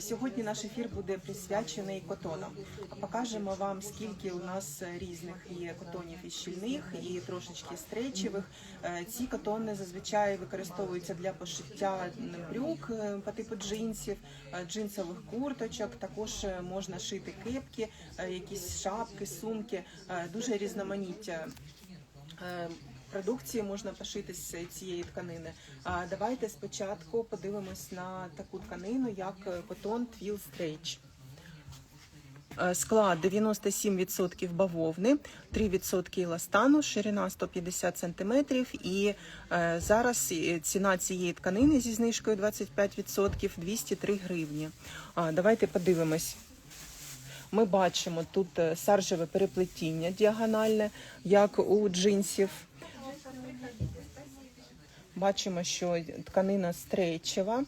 Сьогодні наш ефір буде присвячений котонам. Покажемо вам, скільки у нас різних є котонів і щільних, і трошечки стрейчевих. Е, Ці котони зазвичай використовуються для пошиття брюк е, по типу джинсів, е, джинсових курточок. Також можна шити кепки, якісь шапки, сумки, дуже різноманіття. Е, Продукції можна пошити з цієї тканини. А давайте спочатку подивимось на таку тканину, як е, котон Twill Stretch. Е, Склад 97% бавовни, 3% еластану, ширина 150 см. І е, зараз е, ціна цієї тканини зі знижкою 25% 203 гривні. Давайте подивимось. Ми бачимо тут е, саржеве переплетіння діагональне, як у джинсів. Бачимо, що тканина стрейчева.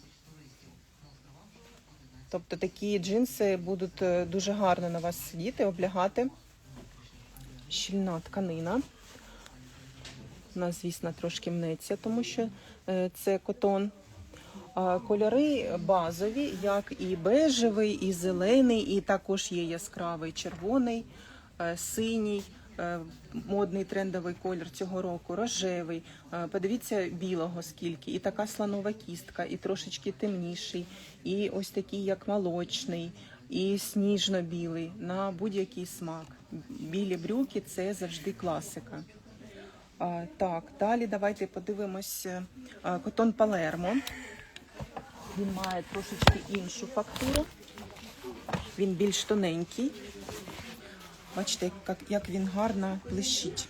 Тобто такі джинси будуть е, дуже гарно на вас сидіти, облягати. Щільна тканина. Вона, звісно, трошки мнеться, тому що е, це котон. Кольори базові, як і бежевий, і зелений, і також є яскравий червоний, е, синій, модний трендовий колір цього року, рожевий. Е, Подивіться білого скільки, і така слонова кістка, і трошечки темніший, і ось такий, як молочний, і сніжно-білий на будь-який смак. Білі брюки це завжди класика. Так, далі давайте подивимось е, котон Палермо. Він має трошечки іншу фактуру. Він більш тоненький. Бачите, як, як він гарно блищить.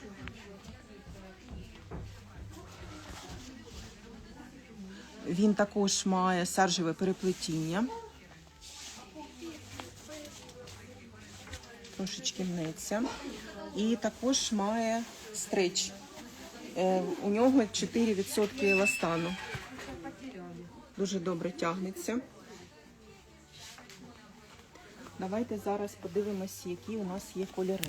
Він також має саржеве переплетіння. Трошечки мнеться. І також має стреч. Е, У нього 4% еластану. Дуже добре тягнеться. Давайте зараз подивимося, які у нас є кольори.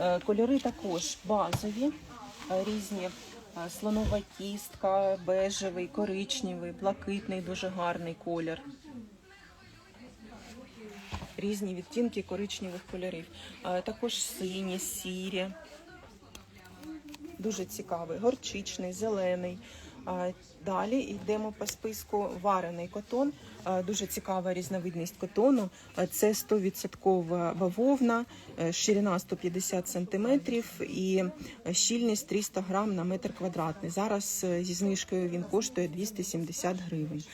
Е, Кольори також базові, е, різні. Е, Слонова кістка, бежевий, коричневий, блакитний, дуже гарний колір. Різні відтінки коричневих кольорів. Також сині, сірі. Дуже цікавий, горчичний, зелений. Далі йдемо по списку варений котон. Дуже цікава різновидність котону. Це 100% бавовна, е, ширина 150 см і щільність 300 грам на метр квадратний. Зараз е, зі знижкою він коштує 270 гривень.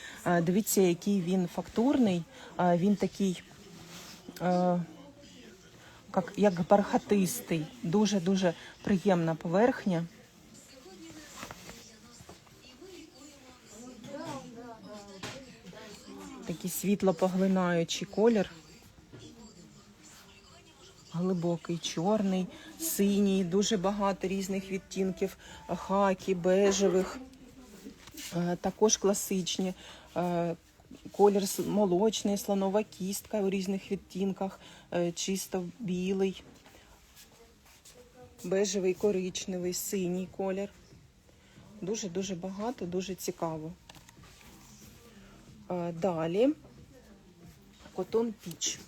Дивіться, який він фактурний. Він такий. е, як, як бархатистий, дуже-дуже приємна поверхня. Такий світло-поглинаючий колір. Глибокий, чорний, синій, дуже багато різних відтінків хакі, бежевих, Е, також класичні. Е, Колір молочний, слонова кістка у різних відтінках, е, чисто білий, бежевий, коричневий, синій колір. Дуже-дуже багато, дуже цікаво. Е, Далі котон піч.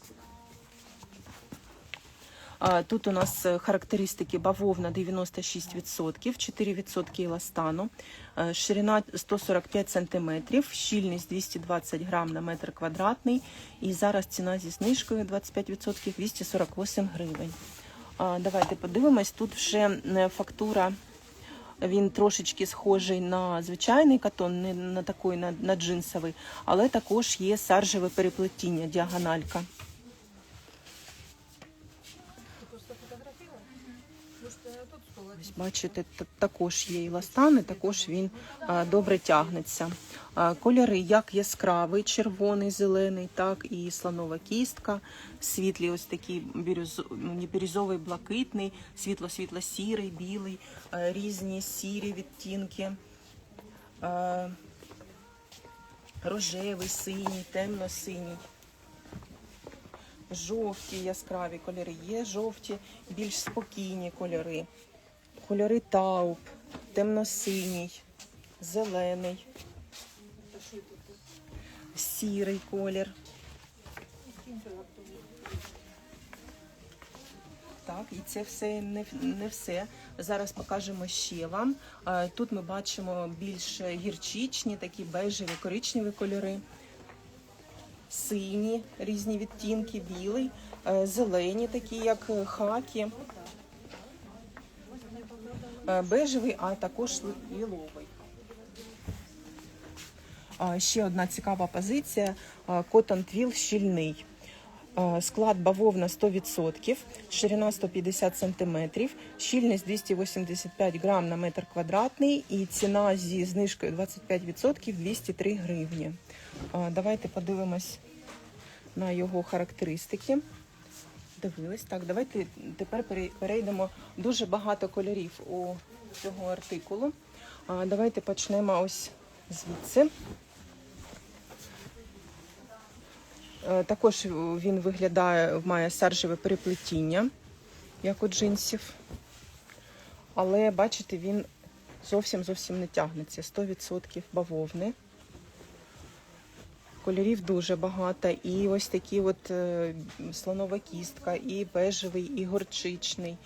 Тут у нас е, характеристики бавовна 96%, 4% еластану, е, ширина 145 см, щільність 220 грам на метр квадратний. І зараз ціна зі знижкою 25% 248 гривень. Давайте подивимось. Тут вже е, фактура. Він трошечки схожий на звичайний катон, не на такий, на, на джинсовий, але також є саржеве переплетіння, діагональка. Ось бачите, також є еластан, і також він добре тягнеться. Кольори як яскравий, червоний, зелений, так і слонова кістка, світлі, ось такий бірюз... бірюзовий, блакитний, світло-світло-сірий, білий, різні сірі відтінки. Рожевий, синій, темно-синій. Жовті яскраві кольори є, жовті, більш спокійні кольори. Кольори тауп, темно-синій, зелений. сірий колір. Так, і це все не, не все. Зараз покажемо ще вам. Е, Тут ми бачимо більш гірчичні, такі бежеві, коричневі кольори, сині різні відтінки, білий, е, зелені, такі як е, хакі, е, бежевий, а також ліловий. Ще одна цікава позиція Cotton Twill щільний. А, Склад бавовна 100%, ширина 150 см, щільність 285 грам на метр квадратний і ціна зі знижкою 25% 203 гривні. Давайте подивимось на його характеристики. Дивились. Так, давайте тепер перейдемо. Дуже багато кольорів у цього артикулу. Давайте почнемо ось звідси. Також він виглядає, має саржеве переплетіння, як у джинсів. Але бачите, він зовсім зовсім не тягнеться. 100% бавовни. Кольорів дуже багато. І ось такі от е, слонова кістка, і бежевий, і горчичний,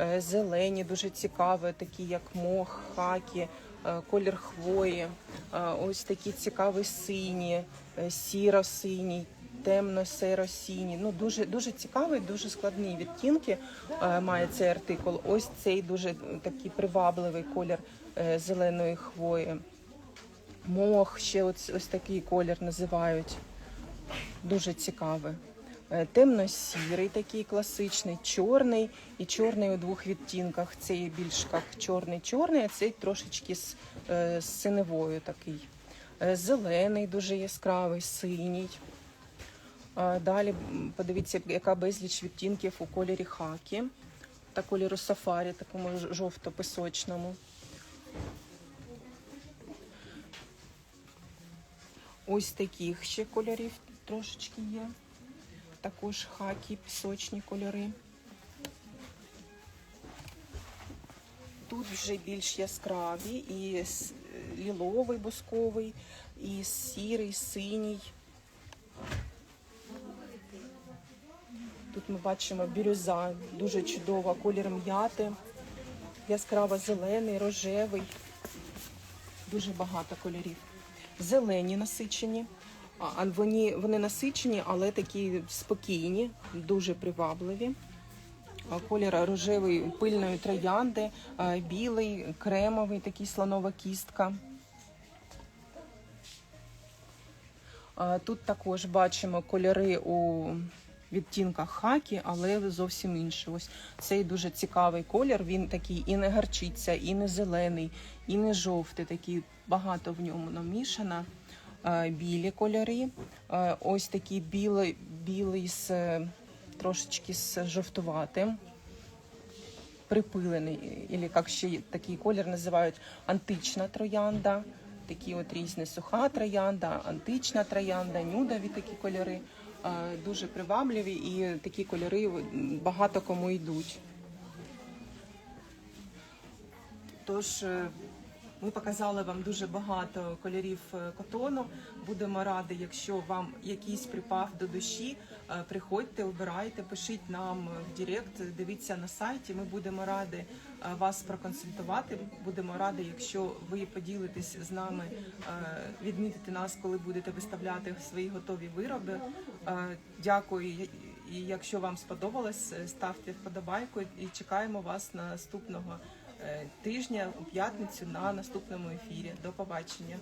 е, зелені, дуже цікаві, такі як мох, хакі, е, колір хвої. Е, Ось такі цікаві сині, е, сіро-синій, темно-серо-синій. Ну, дуже, дуже цікавий, дуже складні відтінки е, має цей артикул. Ось цей дуже такий привабливий колір е, зеленої хвої. Мох, ще ось, ось такий колір називають. Дуже цікавий. Е, Темно-сірий, такий класичний, чорний і чорний у двох відтінках. Цей більш чорний-чорний, а цей трошечки з, з синевою такий. Зелений, дуже яскравий, синій. Е, Далі подивіться, яка безліч відтінків у кольорі хакі та кольору сафарі, такому жовто-пісочному. Ось таких ще кольорів трошечки є. Також хакі, пісочні кольори. Тут вже більш яскраві і ліловий бусковий, і сірий, синій. Тут ми бачимо бірюза, дуже чудова, колір м'яти, яскраво зелений, рожевий. Дуже багато кольорів. Зелені насичені. А, вони, вони насичені, але такі спокійні, дуже привабливі. Колір рожевий пильної троянди, білий, кремовий, такий слонова кістка. Тут також бачимо кольори у відтінках хакі, але зовсім інші. Ось цей дуже цікавий колір. Він такий і не гарчиця, і не зелений, і не жовтий. Такий багато в ньому намішано. Е, Білі кольори. Е, Ось такий білий, білий з е, трошечки з жовтуватим. Припилений, або як ще такий колір називають антична троянда. Такі от різні суха троянда, антична троянда, нюдові такі кольори. Е, Дуже привабливі і такі кольори багато кому йдуть. Тож е, ми показали вам дуже багато кольорів е, котону. Будемо раді, якщо вам якийсь припав до душі. Приходьте, обирайте, пишіть нам в Директ, дивіться на сайті. Ми будемо раді вас проконсультувати. Будемо раді, якщо ви поділитесь з нами, відмітите нас, коли будете виставляти свої готові вироби. Е, Дякую. І якщо вам сподобалось, е, ставте вподобайку і чекаємо вас наступного е, тижня у п'ятницю на наступному ефірі. До побачення.